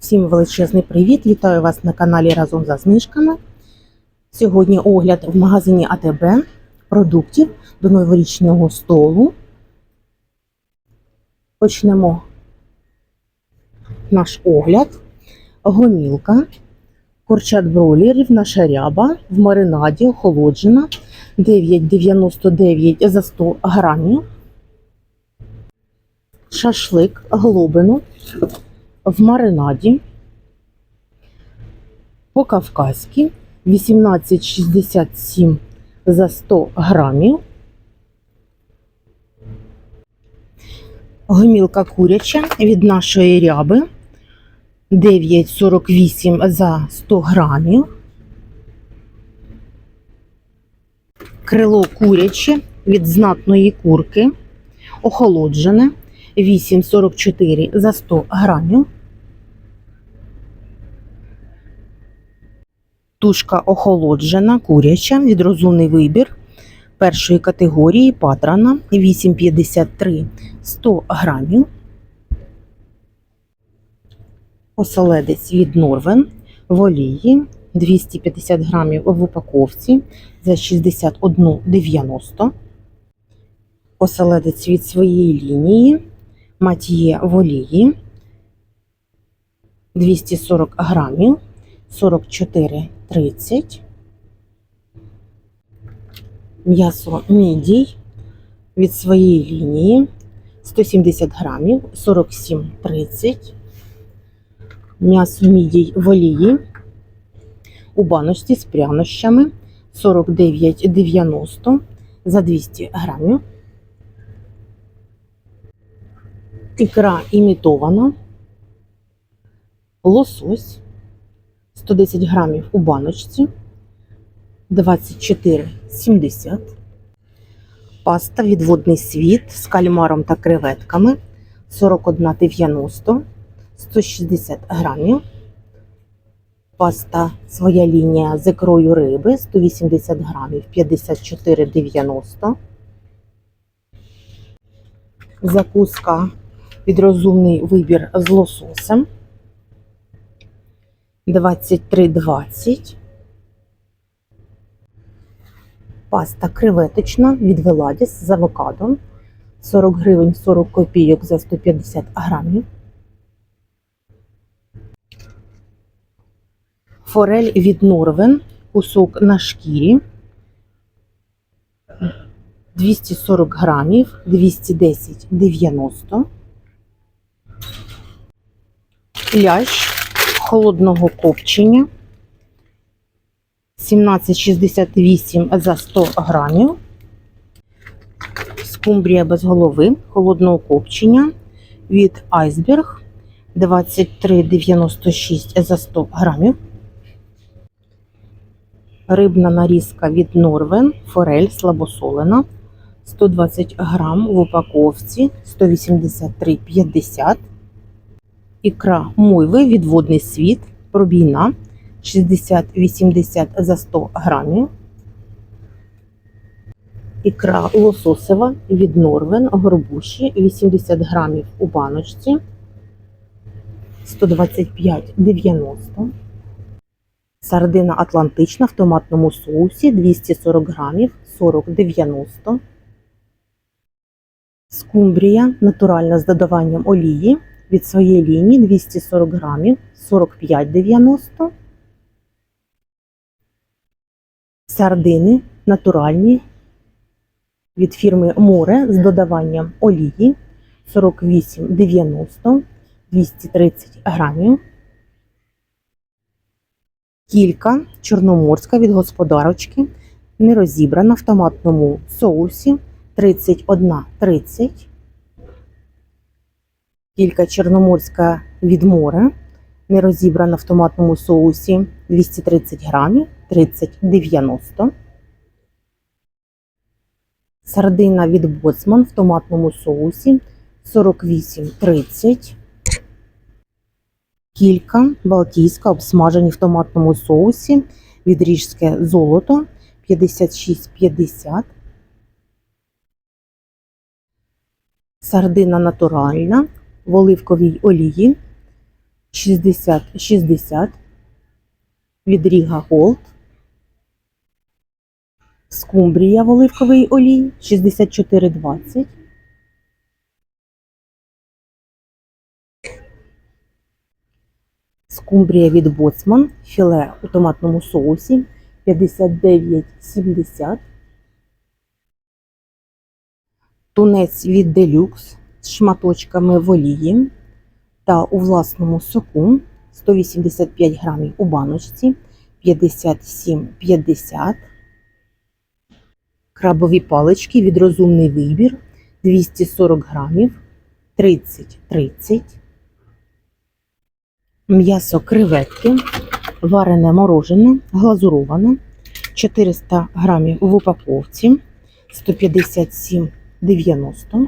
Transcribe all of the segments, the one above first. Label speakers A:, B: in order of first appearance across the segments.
A: Всім величезний привіт! Вітаю вас на каналі Разом за знижками. Сьогодні огляд в магазині АТБ продуктів до новорічного столу. Почнемо наш огляд. Гомілка, курчат бройлерів, наша ряба в маринаді охолоджена 9,99 за 100 грамів. Шашлик глобину в маринаді по-кавказьки 18,67 за 100 грамів. Гомілка куряча від нашої ряби 9,48 за 100 грамів. Крило куряче від знатної курки охолоджене 8,44 за 100 грамів. Тушка охолоджена, куряча, від розумний вибір першої категорії патрана 8,53 100 грамів. Оселедець від Норвен в олії 250 грамів в упаковці за 61,90. Оселедець від своєї лінії матіє в олії 240 грамів. 44,30. М'ясо мідій від своєї лінії. 170 грамів. 47,30. М'ясо мідій в олії у баночці з прянощами. 49,90 за 200 грамів. Ікра імітована, лосось 110 грамів у баночці 24,70. Паста відводний світ з кальмаром та креветками 41,90 160 грамів. Паста своя лінія з ікрою риби 180 грамів 54,90. Закуска від розумний вибір з лососем 23,20. Паста креветочна від Веладіс з авокадо 40 гривень 40 копійок за 150 грамів. Форель від Норвен, кусок на шкірі 240 грамів 210,90. Лящ холодного копчення 17,68 за 100 грамів. Скумбрія без голови холодного копчення від Айсберг 23,96 за 100 грамів. Рибна нарізка від Норвен, форель слабосолена 120 грам в упаковці 183,50. Ікра мойви відводний світ, пробійна 60-80 за 100 грамів. Ікра лососева від Норвен, горбуші 80 грамів у баночці 125,90. Сардина атлантична в томатному соусі 240 грамів 40,90. Скумбрія натуральна з додаванням олії від своєї лінії 240 грамів 45,90. Сардини натуральні від фірми Море з додаванням олії 48,90 230 грамів. Кілька чорноморська від господарочки, не розібрана в томатному соусі 31,30. Кілька чорноморська від моря, не розібрана в томатному соусі 230 грамів 30,90. Сардина від боцман в томатному соусі 48,30. Кілька балтійська обсмажені в томатному соусі від ріжське золото 56,50. Сардина натуральна в оливковій олії 60-60 від Ріга Голд. Скумбрія в оливковій олії 64,20. Скумбрія від Боцман, філе у томатному соусі 59,70. Тунець від Делюкс з шматочками в олії та у власному соку 185 грамів у баночці 57,50. Крабові палички від розумний вибір 240 грамів 30-30. М'ясо креветки, варене морожене, глазуроване 400 грамів в упаковці 157,90.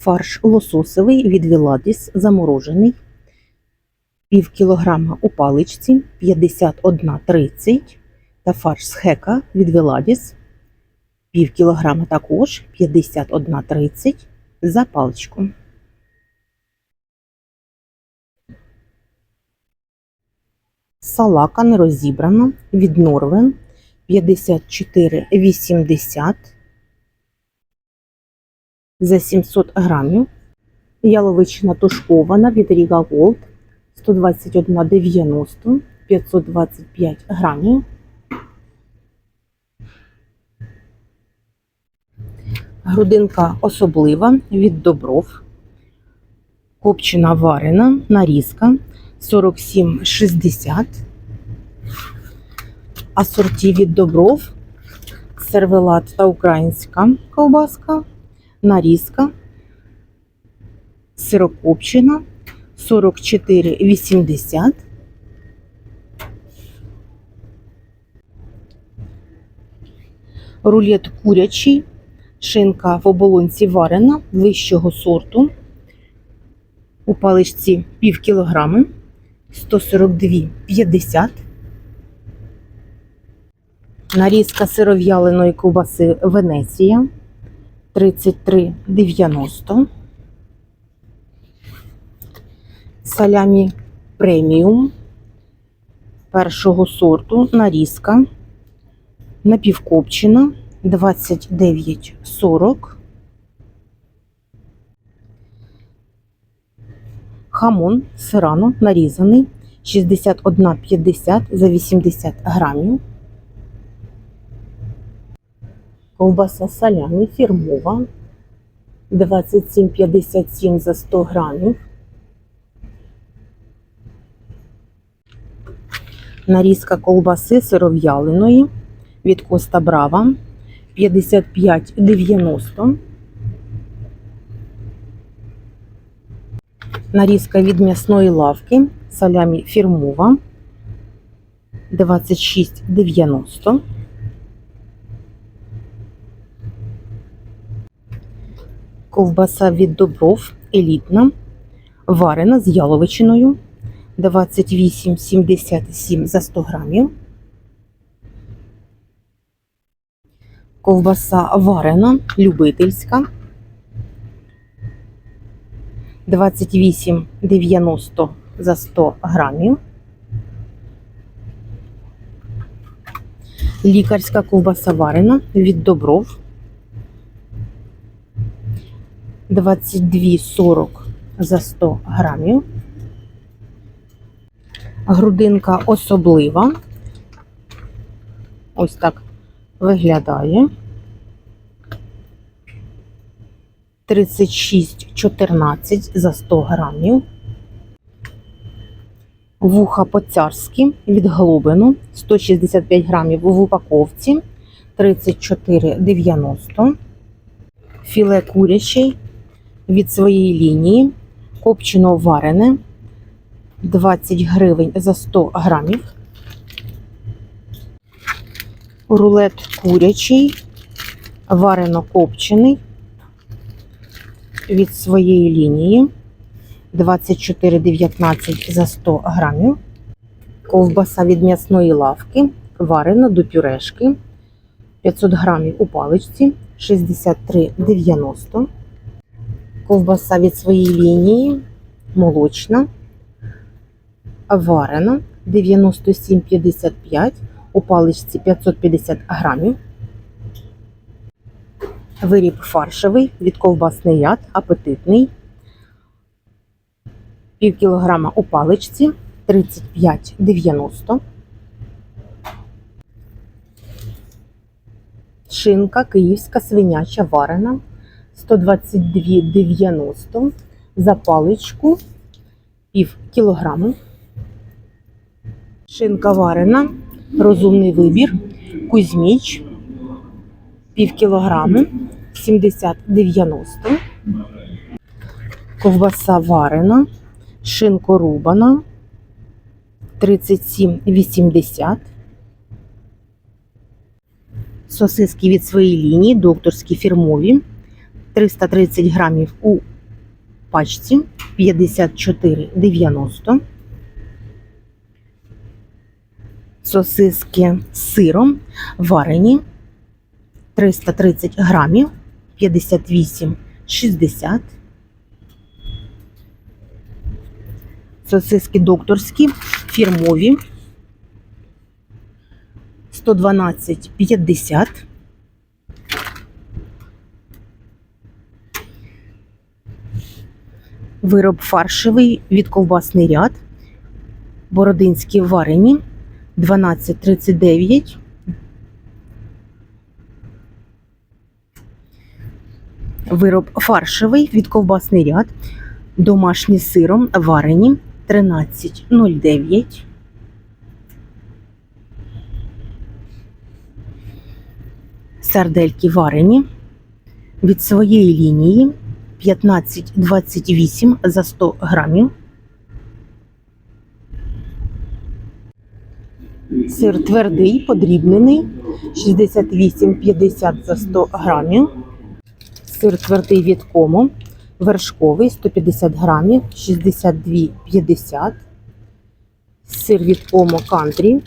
A: Фарш лососовий від Віладіс заморожений. Пів кілограма у паличці 51,30 та фарш з хека від Віладіс. Пів кілограма також 51,30 за паличку. Салака не розібрана від Норвен 54,80 за 700 грамів. Яловичина тушкована від Ріга Голд 121,90 525 грамів. Грудинка особлива від Добров. Копчена варена, нарізка 47,60. Асорті від Добров, сервелат та українська ковбаска, нарізка, сирокопчена 44,80. Рулет курячий, шинка в оболонці варена вищого сорту. У паличці пів кілограми 142,50. Нарізка сиров'яленої ковбаси Венеція 33,90. Салямі преміум першого сорту нарізка напівкопчена 29,40. Хамон сирано нарізаний 61,50 за 80 грамів. Ковбаса салямі фірмова 27,57 за 100 грамів. Нарізка ковбаси сиров'яленої від Коста Брава 55,90. Нарізка від м'ясної лавки салямі фірмова 26,90. Ковбаса від Добров елітна, варена з яловичиною 28,77 за 100 грамів. Ковбаса варена, любительська 28,90 за 100 грамів. Лікарська ковбаса варена від Добров 22,40 за 100 грамів. Грудинка особлива. Ось так виглядає. 36,14 за 100 грамів. Вуха по-царськи від глобину 165 грамів в упаковці 34,90. Філе курячий від своєї лінії. Копчено варене 20 гривень за 100 грамів. Рулет курячий, варено копчений від своєї лінії 24,19 за 100 грамів. Ковбаса від м'ясної лавки, варена до пюрешки 500 грамів у паличці 63,90. Ковбаса від своєї лінії молочна, варена 97,55 у паличці 550 грамів. Виріб фаршевий від ковбасний яд, апетитний. Пів кілограма у паличці 35,90. Шинка київська свиняча варена 122,90 за паличку пів кілограми. Шинка варена, розумний вибір, кузьміч пів кілограми 70,90. Ковбаса варена, шинко рубана 37,80. Сосиски від своєї лінії, докторські фірмові 330 грамів у пачці 54,90. Сосиски з сиром варені 330 грамів 58,60. Сосиски докторські фірмові 112,50. Вироб фаршевий від ковбасний ряд. Бородинські варені 12,39. Вироб фаршевий від ковбасний ряд. Домашній з сиром варені 13,09. Сардельки варені від своєї лінії 15,28 за 100 грамів. Сир твердий, подрібнений 68,50 за 100 грамів. Сир твердий від кому, вершковий 150 грамів 62,50. Сир від кому кантрі,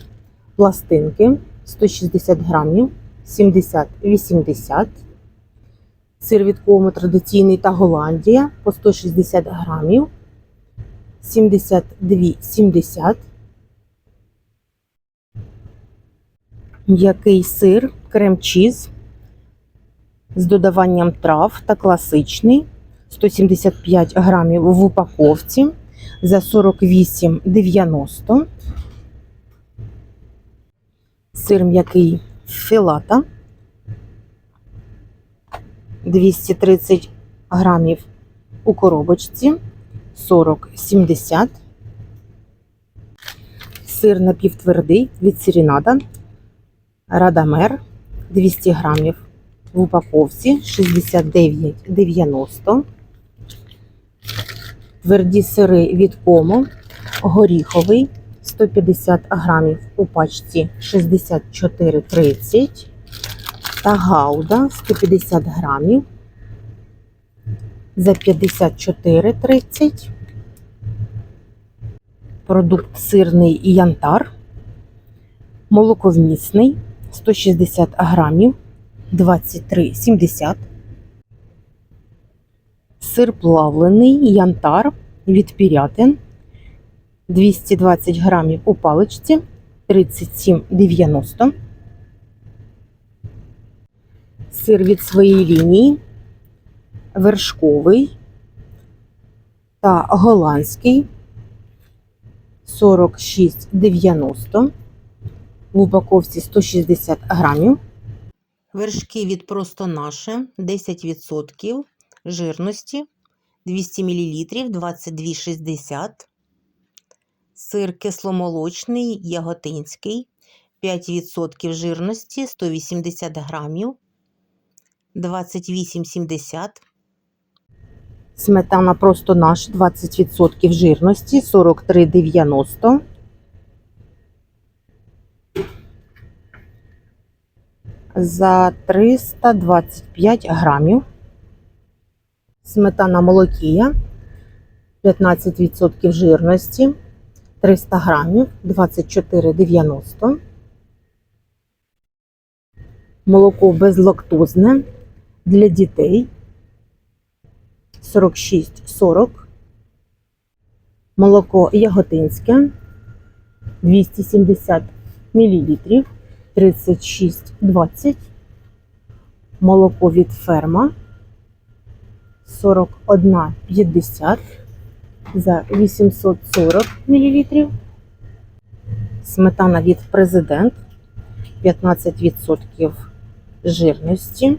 A: пластинки 160 грамів 70,80. Сир від кому традиційний та Голландія по 160 грамів 72,70. М'який сир, крем-чіз з додаванням трав та класичний 175 грамів в упаковці за 48,90. Сир м'який філата 230 грамів у коробочці 40,70. Сир напівтвердий від Сірінада Радамер 200 грамів в упаковці 69,90. Тверді сири від Комо, горіховий 150 грамів у пачці 64,30 та гауда 150 грамів за 54,30. Продукт сирний і янтар, молоковмісний 160 грамів 23,70. Сир плавлений янтар від пірятин 220 грамів у паличці 37,90. Сир від своєї лінії вершковий та голландський 46,90 в упаковці 160 грамів. Вершки від просто наше 10% жирності 200 мл 22,60. Сир кисломолочний яготинський 5% жирності 180 грамів 28,70. Сметана просто наш 20% жирності 43,90. За 325 грамів. Сметана молокія 15% жирності 300 грамів 24,90. Молоко безлактозне для дітей. 46,40. молоко яготинське. 270 мл 36,20. Молоко від ферма. 41,50 за 840 мл. Сметана від президент. 15% жирності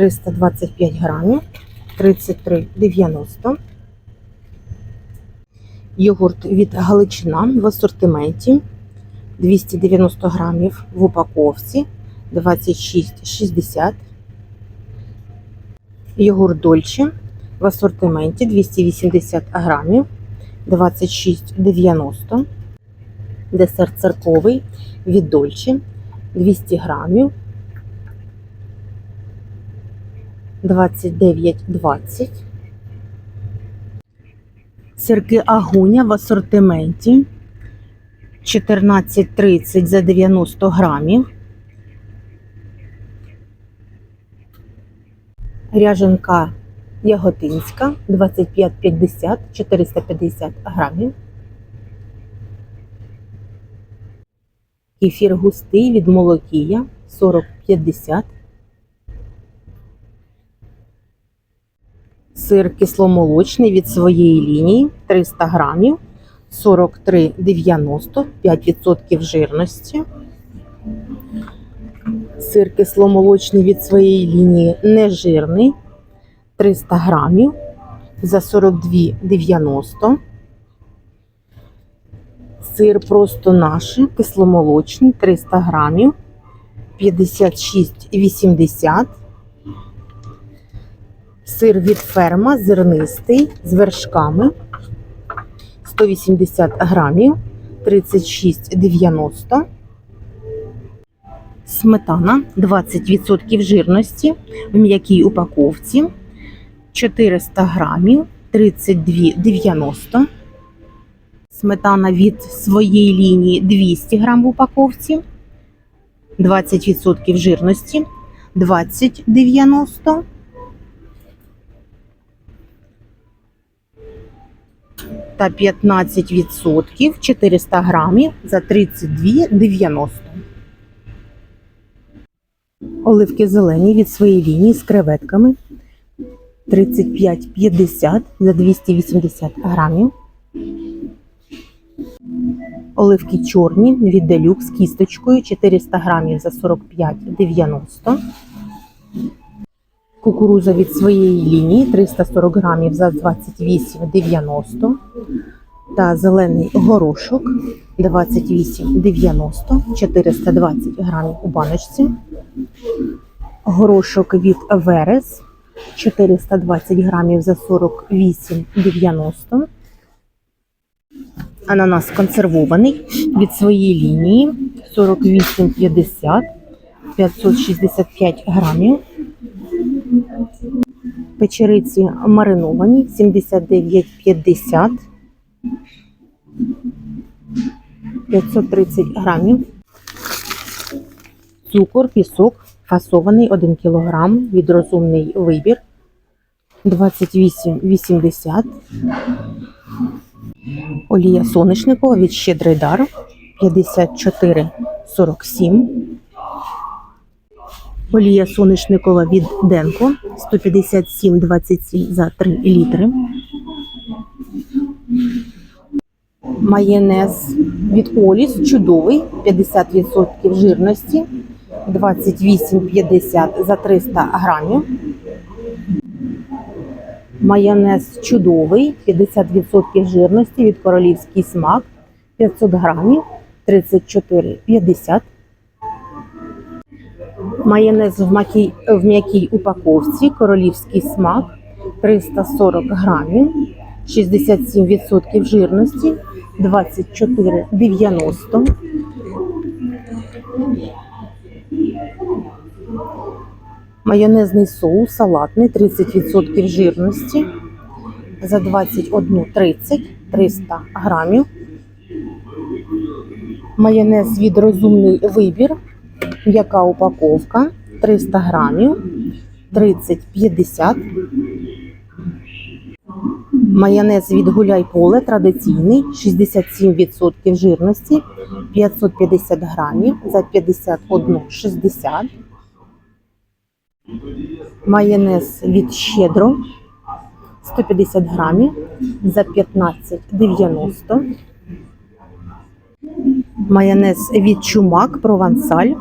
A: 325 грамів 33,90. Йогурт від Галичина в асортименті 290 грамів в упаковці 26,60. Йогурт Дольче в асортименті 280 грамів 26,90. Десерт церковий від Дольче 200 грамів 29,20. Сирки Агуня в асортименті 14,30 за 90 грамів. Ряженка Яготинська 25,50 450 грамів. Кефір густий від Молокія 40,50. Сир кисломолочний від своєї лінії 300 грамів 43,90, 5% жирності. Сир кисломолочний від своєї лінії нежирний 300 грамів за 42,90. Сир просто наш, кисломолочний 300 грамів 56,80. Сир від ферма зернистий з вершками 180 грамів 36,90. Сметана 20% жирності в м'якій упаковці 400 грамів 32,90. Сметана від своєї лінії 200 грам в упаковці 20% жирності 20,90. Та 15% 400 грамів за 32,90. Оливки зелені від своєї лінії з креветками 35,50 за 280 грамів. Оливки чорні від делюкс з кісточкою 400 грамів за 45,90. Кукуруза від своєї лінії 340 грамів за 28,90 та зелений горошок 28,90 420 грамів у баночці. Горошок від Верес 420 грамів за 48,90. Ананас консервований від своєї лінії 48,50 565 грамів. Печериці мариновані 79,50 530 грамів. Цукор, пісок фасований 1 кг від розумний вибір 28,80 Олія соняшникова від щедрий дар 54,47 Олія соняшникова від Денко 157,27 за 3 літри. Майонез від Оліс чудовий 50% жирності 28,50 за 300 грамів. Майонез чудовий 50% жирності від королівський смак 500 грамів 34,50 Майонез в м'якій, в м'якій упаковці, королівський смак 340 грамів, 67% жирності, 24,90. Майонезний соус салатний 30% жирності за 21,30 300 грамів. Майонез від розумний вибір М'яка упаковка 300 грамів 30-50. Майонез від Гуляй Поле традиційний 67% жирності 550 грамів за 51,60. Майонез від Щедро 150 грамів за 15,90. Майонез від Чумак Провансаль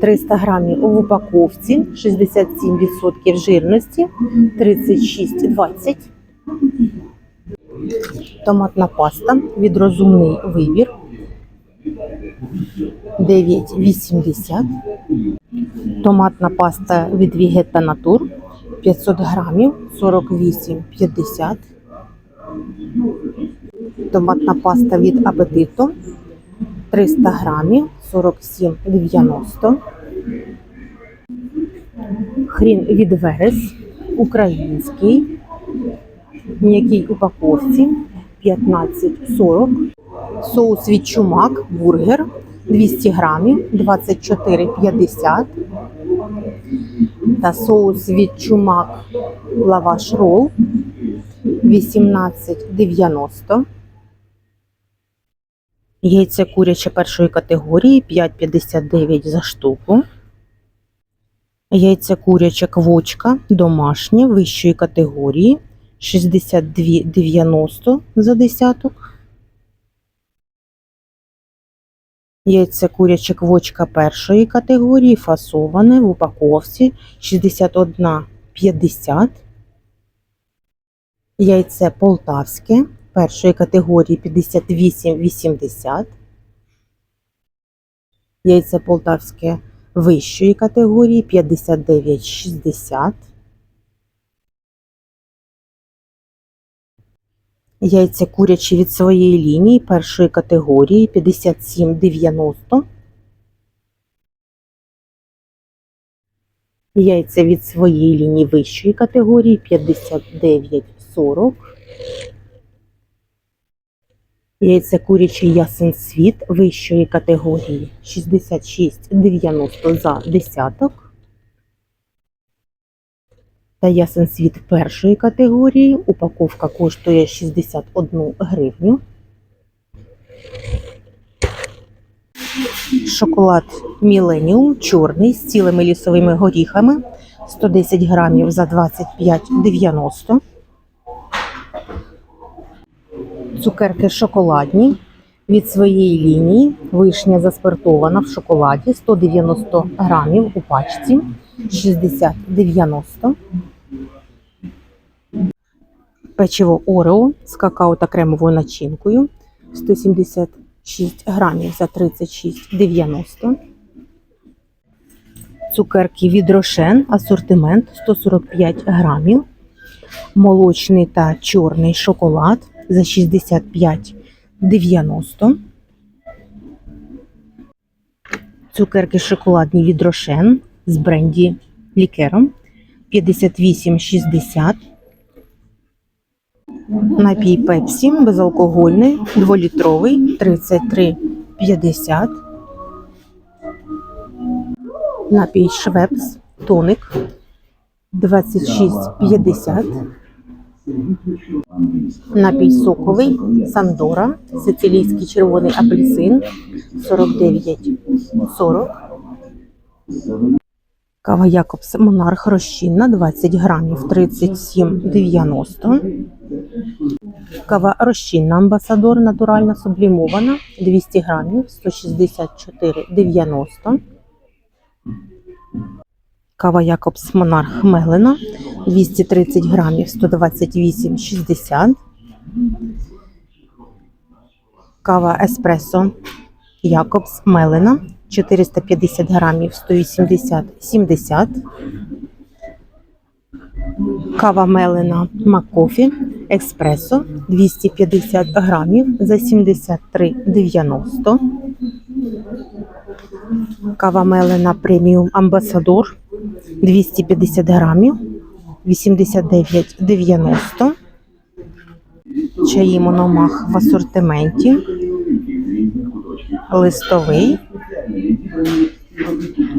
A: 300 грамів в упаковці 67% жирності 36,20. Томатна паста від розумний вибір 9,80. Томатна паста від Вігета Натур 500 грамів 48,50. Томатна паста від Апетито 300 грамів 47,90. Хрін від Верес український в м'якій упаковці 15,40. Соус від чумак, бургер 200 грамів 24,50. Та соус від чумак лаваш рол 18,90. Яйця куряче першої категорії 5,59 за штуку. Яйця куряче квочка домашнє вищої категорії 62,90 за десяток. Яйця куряче квочка першої категорії фасоване в упаковці 61,50. Яйце полтавське першої категорії 58,80. Яйце полтавське вищої категорії 59,60. Яйця курячі від своєї лінії першої категорії 57,90. Яйця від своєї лінії вищої категорії 59,40. Яйця курячі ясен світ вищої категорії 66,90 за десяток. Та ясен світ першої категорії. Упаковка коштує 61 гривню. Шоколад Міленіум чорний з цілими лісовими горіхами 110 грамів за 25,90. Цукерки шоколадні від своєї лінії. Вишня заспиртована в шоколаді 190 грамів у пачці 60,90. Печиво Орео з какао та кремовою начинкою 176 грамів за 36,90. Цукерки від Рошен, асортимент 145 грамів. Молочний та чорний шоколад за 65,90. Цукерки шоколадні від Рошен з бренді лікером 58,60. Напій Пепсі безалкогольний, 2-літровий 33,50. Напій Швепс тоник 26,50. Напій соковий Сандора, сицилійський червоний апельсин 49,40. Кава Якобс Монарх розчинна 20 грамів 37,90. Кава розчинна Амбасадор натуральна сублімована 200 грамів 164,90. Кава Якобс Монарх Мелена 230 грамів 128,60. Кава Еспресо Якобс Мелена 450 грамів 180,70. Кава Мелена Макофі Експресо 250 грамів за 73,90. Кава Мелена Преміум Амбасадор 250 грамів 89,90. Чаї Мономах в асортименті. Листовий.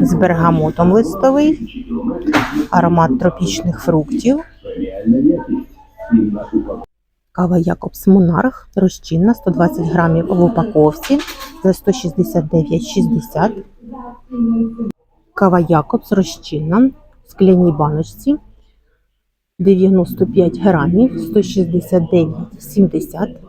A: З бергамотом листовий. Аромат тропічних фруктів. Кава Якобс Монарх розчинна 120 грамів в упаковці за 169,60. Кава Якобс розчинна в скляній баночці 95 грамів 169,70.